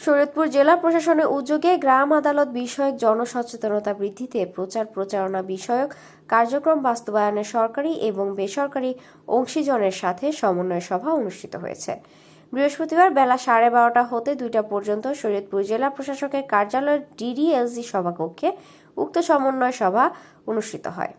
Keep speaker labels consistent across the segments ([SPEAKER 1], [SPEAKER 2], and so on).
[SPEAKER 1] শরীয়তপুর জেলা প্রশাসনের উদ্যোগে গ্রাম আদালত বিষয়ক জনসচেতনতা বৃদ্ধিতে প্রচার প্রচারণা বিষয়ক কার্যক্রম বাস্তবায়নে সরকারি এবং বেসরকারি অংশীজনের সাথে সমন্বয় সভা অনুষ্ঠিত হয়েছে। বৃহস্পতিবার বেলা সাড়ে বারোটা হতে দুইটা পর্যন্ত শরীয়তপুর জেলা প্রশাসকের কার্যালয়ের ডিডিএলজি সভাকক্ষে উক্ত সমন্বয় সভা অনুষ্ঠিত হয়।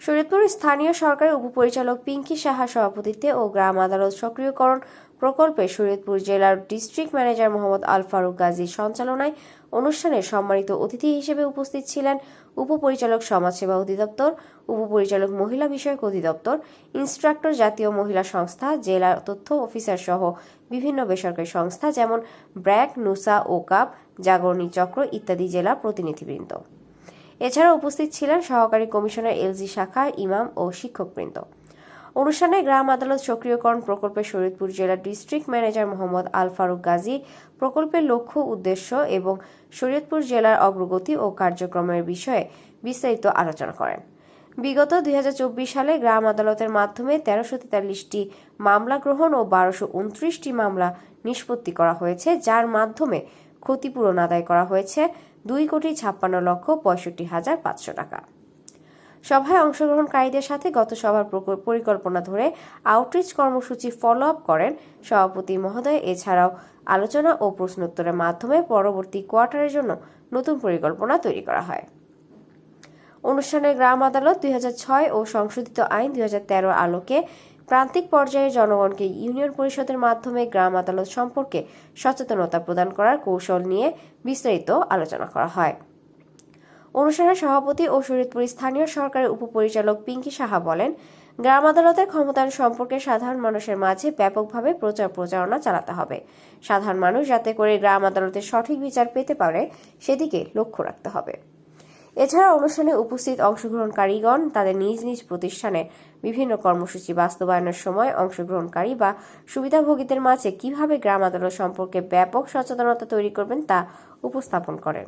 [SPEAKER 1] শরীয়তপুর স্থানীয় সরকারের উপপরিচালক পিঙ্কি সাহা সভাপতিত্বে ও গ্রাম আদালত সক্রিয়করণ প্রকল্পে শরীয়তপুর জেলার ডিস্ট্রিক্ট ম্যানেজার মোহাম্মদ আল ফারুক গাজীর সঞ্চালনায় অনুষ্ঠানে সম্মানিত অতিথি হিসেবে উপস্থিত ছিলেন উপপরিচালক সমাজসেবা অধিদপ্তর, উপপরিচালক মহিলা বিষয়ক অধিদপ্তর, ইন্সট্রাক্টর জাতীয় মহিলা সংস্থা, জেলা তথ্য অফিসার সহ বিভিন্ন বেসরকারি সংস্থা যেমন ব্র্যাক, নুসা ওকাব জাগরণী চক্র ইত্যাদি জেলা প্রতিনিধিবৃন্দ। এছাড়া উপস্থিত ছিলেন সহকারী কমিশনার এলজি শাখা, ইমাম ও শিক্ষকবৃন্দ। অনুষ্ঠানে গ্রাম আদালত সক্রিয়করণ প্রকল্পে শরীয়তপুর জেলার ডিস্ট্রিক্ট ম্যানেজার মোহাম্মদ আল ফারুক গাজী প্রকল্পের লক্ষ্য, উদ্দেশ্য এবং শরীয়তপুর জেলার অগ্রগতি ও কার্যক্রমের বিষয়ে বিস্তারিত আলোচনা করেন। বিগত দুই হাজার চব্বিশ সালে গ্রাম আদালতের মাধ্যমে তেরোশো তেতাল্লিশটি মামলা গ্রহণ ও বারোশো উনত্রিশটি মামলা নিষ্পত্তি করা হয়েছে, যার মাধ্যমে ক্ষতিপূরণ আদায় করা হয়েছে দুই কোটি ছাপ্পান্ন লক্ষ পঁয়ষট্টি হাজার পাঁচশো টাকা। সভায় অংশগ্রহণকারীদের সাথে গত সভার পরিকল্পনা ধরে আউটরিচ কর্মসূচি ফলো আপ করেন সভাপতি মহোদয়। এছাড়াও আলোচনা ও প্রশ্নোত্তরের মাধ্যমে পরবর্তী কোয়ার্টারের জন্য নতুন পরিকল্পনা তৈরি করা হয়। অনুষ্ঠানে গ্রাম আদালত দুই হাজার ছয় ও সংশোধিত আইন দুই হাজার তেরো আলোকে প্রান্তিক পর্যায়ে জনগণকে ইউনিয়ন পরিষদের মাধ্যমে গ্রাম আদালত সম্পর্কে সচেতনতা প্রদান করার কৌশল নিয়ে বিস্তারিত আলোচনা করা হয়। অনুষ্ঠানে সভাপতি ও শরীয়তপুর স্থানীয় সরকারের উপপরিচালক পিঙ্কি সাহা বলেন, গ্রাম আদালতের ক্ষমতায়ন সম্পর্কে সাধারণ মানুষের মাঝে ব্যাপকভাবে প্রচার প্রচারণা চালাতে হবে। সাধারণ মানুষ যাতে করে গ্রাম আদালতের সঠিক বিচার পেতে পারে, সেদিকে লক্ষ্য রাখতে হবে। এছাড়া অনুষ্ঠানে উপস্থিত অংশগ্রহণকারীগণ তাদের নিজ নিজ প্রতিষ্ঠানে বিভিন্ন কর্মসূচি বাস্তবায়নের সময় অংশগ্রহণকারী বা সুবিধাভোগীদের মাঝে কীভাবে গ্রাম আদালত সম্পর্কে ব্যাপক সচেতনতা তৈরি করবেন তা উপস্থাপন করেন।